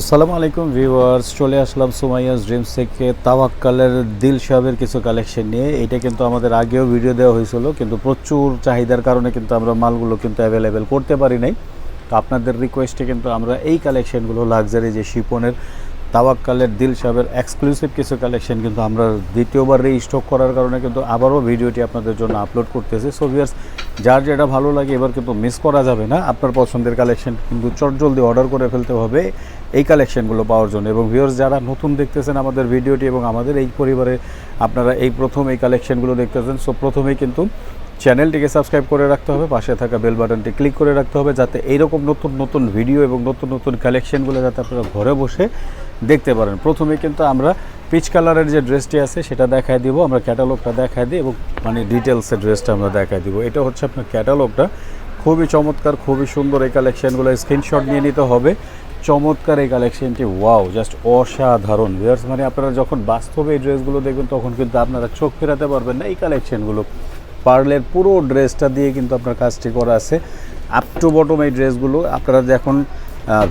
আসসালামু আলাইকুম ভিউয়ার্স, চলে আসলাম সুমাইয়াস ড্রিমস থেকে তাওয়াক্কালের দিল সাহেবের কিছু কালেকশন নিয়ে। এটা কিন্তু আমাদের আগেও ভিডিও দেওয়া হয়েছিল, কিন্তু প্রচুর চাহিদার কারণে কিন্তু আমরা মালগুলো কিন্তু অ্যাভেলেবেল করতে পারি নাই। তো আপনাদের রিকোয়েস্টে কিন্তু আমরা এই কালেকশনগুলো লাক্সারি যে শিপনের তাওয়াক্কালের দিল সাহেবের এক্সক্লুসিভ কিছু কালেকশন কিন্তু আমরা দ্বিতীয়বার রিস্টক করার কারণে কিন্তু আবারও ভিডিওটি আপনাদের জন্য আপলোড করতেছি। সো ভিউয়ার্স যার যেটা ভালো লাগে এবার কিন্তু মিস করা যাবে না। আপনার পছন্দের কালেকশন কিন্তু চটজলদি অর্ডার করে ফেলতে হবে এই কালেকশনগুলো পাওয়ার জন্য। এবং ভিউয়ার্স যারা নতুন দেখতেছেন আমাদের ভিডিওটি এবং আমাদের এই পরিবারে আপনারা এই প্রথম এই কালেকশনগুলো দেখতেছেন। সো প্রথমেই কিন্তু চ্যানেলটিকে সাবস্ক্রাইব করে রাখতে হবে, পাশে থাকা বেল বাটনটি ক্লিক করে রাখতে হবে যাতে এইরকম নতুন নতুন ভিডিও এবং নতুন নতুন কালেকশনগুলো যাতে আপনারা ঘরে বসে দেখতে পারেন। প্রথমে কিন্তু আমরা পিচ কালারের যে ড্রেসটি আছে সেটা দেখায় দিব, আমরা ক্যাটালগটা দেখায় দিই এবং মানে ডিটেলসের ড্রেসটা আমরা দেখায় দিব। এটা হচ্ছে আপনার ক্যাটালগটা। খুবই চমৎকার, খুবই সুন্দর এই কালেকশনগুলো স্ক্রিনশট নিয়ে নিতে হবে। চমৎকার এই কালেকশনটি, ওয়াও, জাস্ট অসাধারণ। ভিউয়ার্স মানে আপনারা যখন বাস্তবে এই ড্রেসগুলো দেখবেন তখন কিন্তু আপনারা চোখ ফেরাতে পারবেন না, এই কালেকশনগুলো। পার্লের পুরো ড্রেসটা দিয়ে কিন্তু আপনার কাজটি করা আছে। আপ টু বটম এই ড্রেসগুলো আপনারা যখন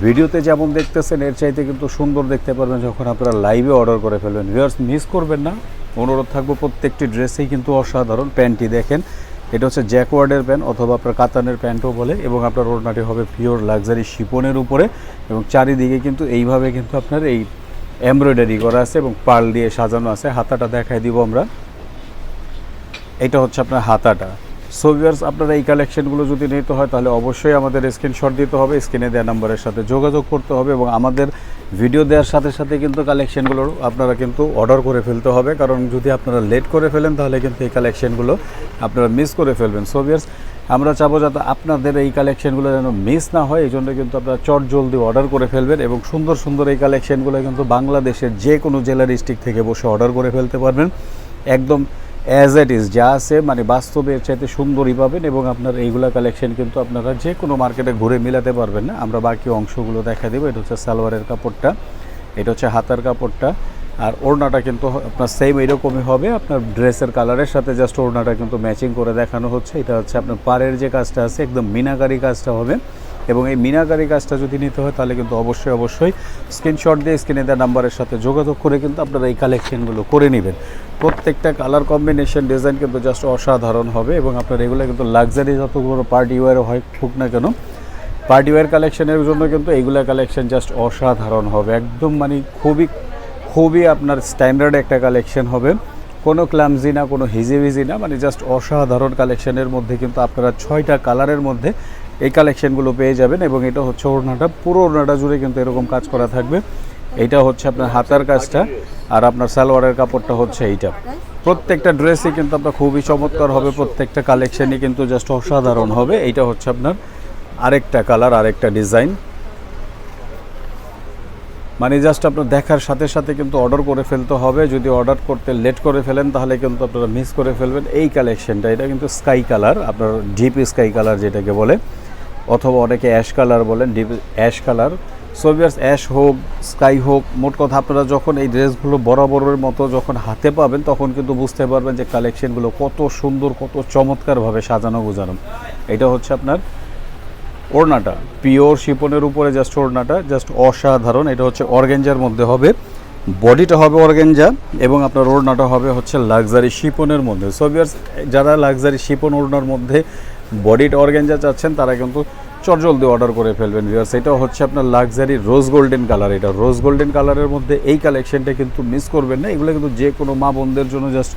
ভিডিওতে যেমন দেখতেছেন, এর চাইতে কিন্তু সুন্দর দেখতে পারবেন যখন আপনারা লাইভে অর্ডার করে ফেলবেন। ভিউয়ার্স মিস করবেন না। অনুরোধ থাকব প্রত্যেকটি ড্রেসেই কিন্তু অসাধারণ প্যান্টটি দেখেন। এটা হচ্ছে জ্যাকওয়ার্ডের প্যান্ট অথবা আপনার কাতানের প্যান্টও বলে এবং আপনার ওড়নাটি হবে পিওর লাক্সারি শিপনের উপরে এবং চারিদিকে কিন্তু এইভাবে কিন্তু আপনার এই এমব্রয়ডারি করা আছে এবং পার্ল দিয়ে সাজানো আছে। হাতাটা দেখাই দিব আমরা। এটা হচ্ছে আপনার হাতাটা সো ভিউয়ার্স আপনারা এই কালেকশনগুলো যদি নিতে হয়, তাহলে অবশ্যই আমাদের স্ক্রিনশট দিতে হবে স্ক্রিনে দেওয়া নাম্বারের সাথে যোগাযোগ করতে হবে এবং আমাদের ভিডিও দেওয়ার সাথে সাথে কিন্তু কালেকশনগুলো আপনারা কিন্তু অর্ডার করে ফেলতে হবে। কারণ যদি আপনারা লেট করে ফেলেন, তাহলে কিন্তু এই কালেকশনগুলো আপনারা মিস করে ফেলবেন। সো ভিউয়ার্স আমরা চাবো যাতে আপনাদের এই কালেকশনগুলো যেন মিস না হয়, এই জন্য কিন্তু আপনারা চট জলদি অর্ডার করে ফেলবেন এবং সুন্দর সুন্দর এই কালেকশনগুলো কিন্তু বাংলাদেশের যে কোনো জেলা ডিস্ট্রিক্ট থেকে বসে অর্ডার করে ফেলতে পারবেন। একদম অ্যাজ ইট ইজ যা আছে মানে বাস্তবে চাইতে সুন্দরই পাবেন এবং আপনার এইগুলা কালেকশন কিন্তু আপনারা যে কোনো মার্কেটে ঘুরে মিলাতে পারবেন না। আমরা বাকি অংশগুলো দেখা দেবো। এটা হচ্ছে সালোয়ারের কাপড়টা, এটা হচ্ছে হাতার কাপড়টা, আর ওড়নাটা কিন্তু আপনার সেম এরকমই হবে। আপনার ড্রেসের কালারের সাথে জাস্ট ওড়নাটা কিন্তু ম্যাচিং করে দেখানো হচ্ছে। এটা হচ্ছে আপনার পাড়ের যে কাজটা আছে, একদম মিনাকারি কাজটা হবে। এবং এই মিনাকারি কাজটা যদি নিতে হয়, তাহলে কিন্তু অবশ্যই অবশ্যই স্ক্রিনশট দিয়ে স্ক্রিনে দেওয়া নাম্বারের সাথে যোগাযোগ করে কিন্তু আপনারা এই কালেকশনগুলো করে নেবেন। প্রত্যেকটা কালার কম্বিনেশন ডিজাইন কিন্তু জাস্ট অসাধারণ হবে এবং আপনার এগুলো কিন্তু লাক্সারি যত বড় পার্টি ওয়ার হয়, হোক না কেন পার্টি ওয়ার কালেকশনের জন্য কিন্তু এইগুলা কালেকশন জাস্ট অসাধারণ হবে। একদম মানে খুবই খুবই আপনার স্ট্যান্ডার্ড একটা কালেকশন হবে। কোনো ক্লামজি না, কোনো হিজিবিজি না মানে জাস্ট অসাধারণ কালেকশনের মধ্যে কিন্তু আপনারা ছয়টা কালারের মধ্যে এই কালেকশনগুলো পেয়ে যাবেন এবং এটা হচ্ছে ওড়নাটা। পুরো ওড়নাটা জুড়ে কিন্তু এরকম কাজ করা থাকবে। এইটা হচ্ছে আপনার হাতার কাজটা আর আপনার সালোয়ারের কাপড়টা হচ্ছে এইটা। প্রত্যেকটা ড্রেসই কিন্তু আপনার খুবই চমৎকার হবে, প্রত্যেকটা কালেকশানই কিন্তু জাস্ট অসাধারণ হবে। এইটা হচ্ছে আপনার আরেকটা কালার আরেকটা ডিজাইন মানে জাস্ট আপনার দেখার সাথে সাথে কিন্তু অর্ডার করে ফেলতে হবে। যদি অর্ডার করতে লেট করে ফেলেন, তাহলে কিন্তু আপনারা মিস করে ফেলবেন। এই কালেকশনটা এটা কিন্তু স্কাই কালার আপনার ডিপ স্কাই কালার যেটাকে বলে। অথবা অনেকে অ্যাশ কালার বলেন, deep ash colour. So viewers ash হোক, স্কাই হোক, মোট কথা আপনারা যখন এই ড্রেসগুলো বরাবরের মতো যখন হাতে পাবেন, তখন কিন্তু বুঝতে পারবেন যে কালেকশনগুলো কত সুন্দর, কত চমৎকারভাবে সাজানো গোজানো। এটা হচ্ছে আপনার ওড়নাটা, পিওর শিপনের উপরে জাস্ট ওড়নাটা জাস্ট অসাধারণ। এটা হচ্ছে অর্গেঞ্জার মধ্যে হবে, বডিটা হবে অর্গেঞ্জা এবং আপনার ওড়নাটা হবে হচ্ছে লাক্সারি শিপনের মধ্যে। সো ভিউয়ার্স যারা লাক্সারি শিপন ওড়নার মধ্যে বডিটা অর্গেঞ্জা চাচ্ছেন, তারা কিন্তু চটজলদি অর্ডার করে ফেলবেন ভিউয়ার্স এটা হচ্ছে আপনার লাক্সারি রোজ গোল্ডেন কালার এটা রোজ গোল্ডেন কালারের মধ্যে এই কালেকশনটা কিন্তু মিস করবেন না। এগুলো কিন্তু যে কোনো মা বোনদের জন্য জাস্ট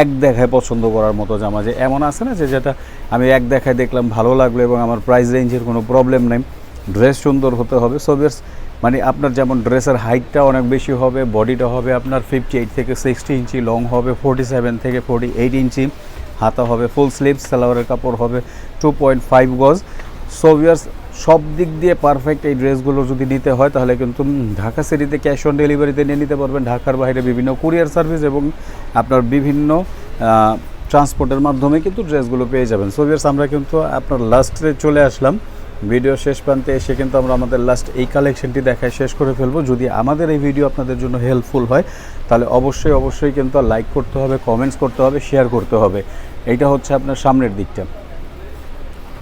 এক দেখায় পছন্দ করার মতো জামা। যে এমন আছে না যে যেটা আমি এক দেখায় দেখলাম, ভালো লাগল এবং আমার প্রাইস রেঞ্জের কোনো প্রবলেম নেই। ড্রেস সুন্দর হতে হবে। সো মানে আপনার যেমন ড্রেসের হাইটটা অনেক বেশি হবে বডিটা হবে আপনার ফিফটি এইট থেকে সিক্সটি ইঞ্চি লং হবে ফোর্টি সেভেন থেকে ফোর্টি এইট ইঞ্চি। হাতা হবে ফুল স্লিভ সালোয়ারের কাপড় হবে টু পয়েন্ট ফাইভ গজ। সোভিয়ার্স সব দিক দিয়ে পারফেক্ট এই ড্রেসগুলো যদি নিতে হয়, তাহলে কিন্তু ঢাকা সিটিতে ক্যাশ অন ডেলিভারিতে নিয়ে নিতে পারবেন। ঢাকার বাইরে বিভিন্ন কুরিয়ার সার্ভিস এবং আপনার বিভিন্ন ট্রান্সপোর্টের মাধ্যমে কিন্তু ড্রেসগুলো পেয়ে যাবেন। সোভিয়ার্স আমরা কিন্তু আপনার লাস্টে চলে আসলাম। ভিডিও শেষ প্রান্তে এসে কিন্তু আমরা আমাদের লাস্ট এই কালেকশনটি দেখায় শেষ করে ফেলব। যদি আমাদের এই ভিডিও আপনাদের জন্য হেল্পফুল হয়, তাহলে অবশ্যই অবশ্যই কিন্তু লাইক করতে হবে কমেন্টস করতে হবে শেয়ার করতে হবে। এইটা হচ্ছে আপনার সামনের দিকটা।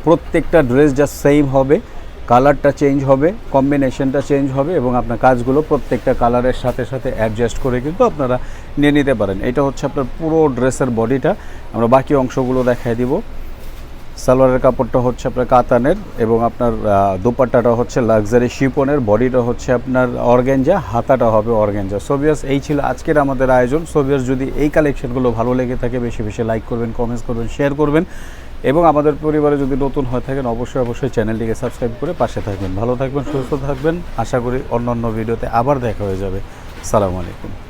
প্রত্যেকটা ড্রেস যা সেম হবে কালারটা চেঞ্জ হবে কম্বিনেশনটা চেঞ্জ হবে এবং আপনার কাজগুলো প্রত্যেকটা কালারের সাথে সাথে অ্যাডজাস্ট করে কিন্তু আপনারা নিয়ে নিতে পারেন। এটা হচ্ছে আপনার পুরো ড্রেসের বডিটা আমরা বাকি অংশগুলো দেখায় দিব। সালোয়ারের কাপড়টা হচ্ছে আপনার কাতানের এবং আপনার দোপাট্টাটা হচ্ছে লাক্সারি শিপনের বডিটা হচ্ছে আপনার অর্গেঞ্জা, হাতাটা হবে অর্গেঞ্জা। সোভিয়াস এই ছিল আজকের আমাদের আয়োজন। সোভিয়াস যদি এই কালেকশনগুলো ভালো লেগে থাকে, বেশি বেশি লাইক করবেন কমেন্টস করবেন শেয়ার করবেন এবং আমাদের পরিবারে যদি নতুন হয়ে থাকেন, অবশ্যই অবশ্যই চ্যানেলটিকে সাবস্ক্রাইব করে পাশে থাকবেন। ভালো থাকবেন, সুস্থ থাকবেন। আশা করি অন্য অন্য ভিডিওতে আবার দেখা হয়ে যাবে। সালামু আলাইকুম।